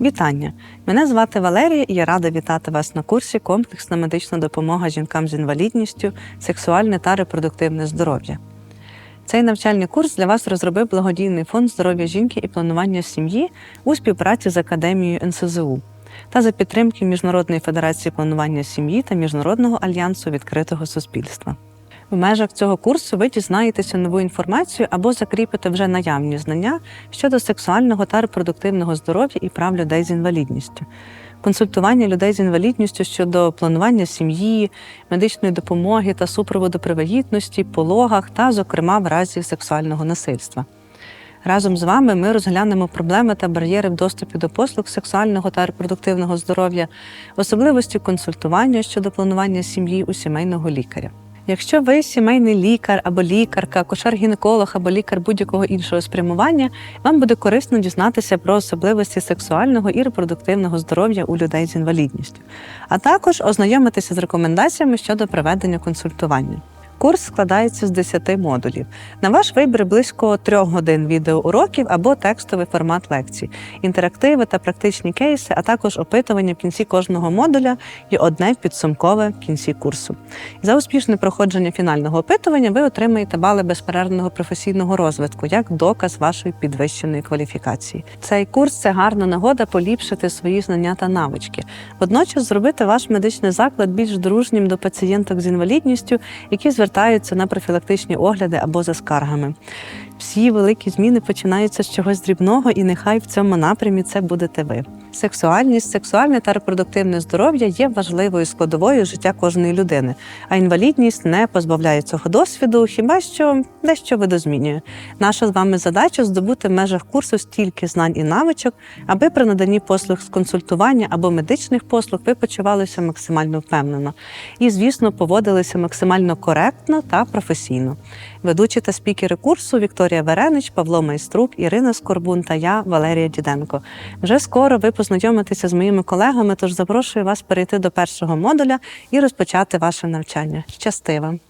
Вітання! Мене звати Валерія і я рада вітати вас на курсі Комплексна медична допомога жінкам з інвалідністю, сексуальне та репродуктивне здоров'я. Цей навчальний курс для вас розробив благодійний фонд здоров'я жінки і планування сім'ї у співпраці з Академією НСЗУ та за підтримки Міжнародної федерації планування сім'ї та Міжнародного альянсу відкритого суспільства. В межах цього курсу ви дізнаєтеся нову інформацію або закріпите вже наявні знання щодо сексуального та репродуктивного здоров'я і прав людей з інвалідністю, консультування людей з інвалідністю щодо планування сім'ї, медичної допомоги та супроводу при вагітності, пологах та, зокрема, в разі сексуального насильства. Разом з вами ми розглянемо проблеми та бар'єри в доступі до послуг сексуального та репродуктивного здоров'я, особливості консультування щодо планування сім'ї у сімейного лікаря. Якщо ви сімейний лікар або лікарка, кошар-гінеколог або лікар будь-якого іншого спрямування, вам буде корисно дізнатися про особливості сексуального і репродуктивного здоров'я у людей з інвалідністю, а також ознайомитися з рекомендаціями щодо проведення консультування. Курс складається з 10 модулів. На ваш вибір близько 3 годин відеоуроків або текстовий формат лекцій, інтерактиви та практичні кейси, а також опитування в кінці кожного модуля і одне підсумкове в кінці курсу. За успішне проходження фінального опитування ви отримаєте бали безперервного професійного розвитку як доказ вашої підвищеної кваліфікації. Цей курс це гарна нагода поліпшити свої знання та навички, водночас зробити ваш медичний заклад більш дружнім до пацієнток з інвалідністю, які звертаються на профілактичні огляди або за скаргами. Всі великі зміни починаються з чогось дрібного, і нехай в цьому напрямі це будете ви. Сексуальність, сексуальне та репродуктивне здоров'я є важливою складовою життя кожної людини, а інвалідність не позбавляє цього досвіду, хіба що дещо видозмінює. Наша з вами задача здобути в межах курсу стільки знань і навичок, аби при наданні послуг з консультування або медичних послуг ви почувалися максимально впевнено і, звісно, поводилися максимально коректно та професійно. Ведучі та спікери курсу Вікторія Веренич, Павло Майструк, Ірина Скорбун та я, Валерія Діденко. Вже скоро ви познайомитеся з моїми колегами, тож запрошую вас перейти до першого модуля і розпочати ваше навчання. Щасти вам!